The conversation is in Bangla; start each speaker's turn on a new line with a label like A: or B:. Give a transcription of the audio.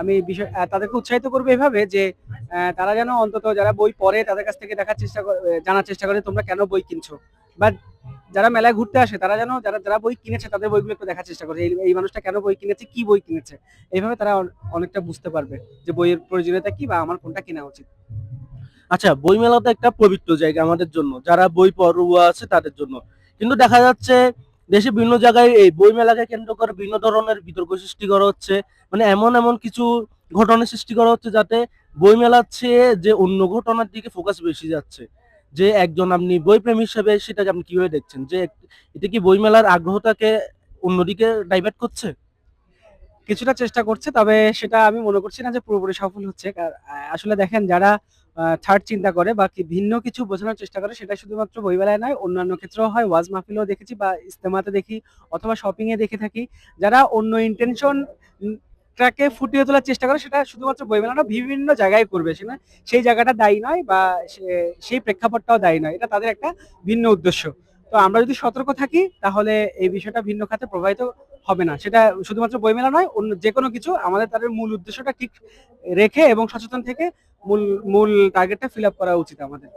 A: আমি বিষয় তাদেরকে উৎসাহিত করব এভাবে যে তারা যেন অন্তত যারা বই পড়ে তাদের কাছ থেকে দেখার চেষ্টা জানার চেষ্টা করে তোমরা কেন বই কিনছো। বা যারা মেলায় ঘুরতে আসে, তারা যেন যারা যারা বই কিনেছে তাদের বইগুলো একটু দেখার চেষ্টা করে। এই মানুষটা কেন বই কিনেছে, কি বই কিনেছে? এইভাবে তারা অনেকটা বুঝতে পারবে যে বইয়ের প্রয়োজনীয়তা কি বা আমার কোনটা কেনা উচিত।
B: আচ্ছা বইমেলা তো একটা পবিত্র জায়গা আমাদের জন্য। যারা বই পড়ুয়া আছে তাদের জন্য। কিন্তু দেখা যাচ্ছে দেশে বিভিন্ন জায়গায় এই বইমেলাকে কেন্দ্র করে বিভিন্ন ধরনের বিতর্ক সৃষ্টি করা হচ্ছে। মানে এমন এমন কিছু ঘটনা সৃষ্টি করা হচ্ছে যাতে বইমেলার চেয়ে যে অন্য ঘটনার দিকে ফোকাস বেশি যাচ্ছে। যে একজন আপনি বই প্রেমী হিসেবে সেটাকে আপনি কীভাবে দেখছেন? যে এটা কি বইমেলার আগ্রহটাকে অন্যদিকে ডাইভার্ট করছে?
A: কিছুটা চেষ্টা করছে, তবে সেটা আমি মনে করছি না যে পুরোপুরি সফল হচ্ছে। আসলে দেখেন, যারা থার্ড চিন্তা করে বা কি ভিন্ন কিছু বোঝানোর চেষ্টা করে, সেটা শুধুমাত্র বইবেলায় নয়, অন্যান্য ক্ষেত্রেও হয়। ওয়াজ মাহফিলেও দেখেছি বা ইস্তেমাতে দেখি অথবা শপিংয়ে দেখে থাকি। যারা অন্য ইন্টেনশন টাকে ফুটিয়ে তোলার চেষ্টা করে, সেটা শুধুমাত্র বইমেলা না বিভিন্ন জায়গায় করবে। সেটা সেই জায়গাটা দায়ী নয় বা সেই প্রেক্ষাপটটাও দায়ী নয়। এটা তাদের একটা ভিন্ন উদ্দেশ্য। তো আমরা যদি সতর্ক থাকি, তাহলে এই বিষয়টা ভিন্ন খাতে প্রবাহিত হবে না। সেটা শুধুমাত্র বইমেলা নয়, অন্য যে কোনো কিছু আমাদের তাদের মূল উদ্দেশ্যটা ঠিক রেখে এবং সচেতন থেকে মূল মূল টার্গেটটা ফিল আপ করা উচিত আমাদের।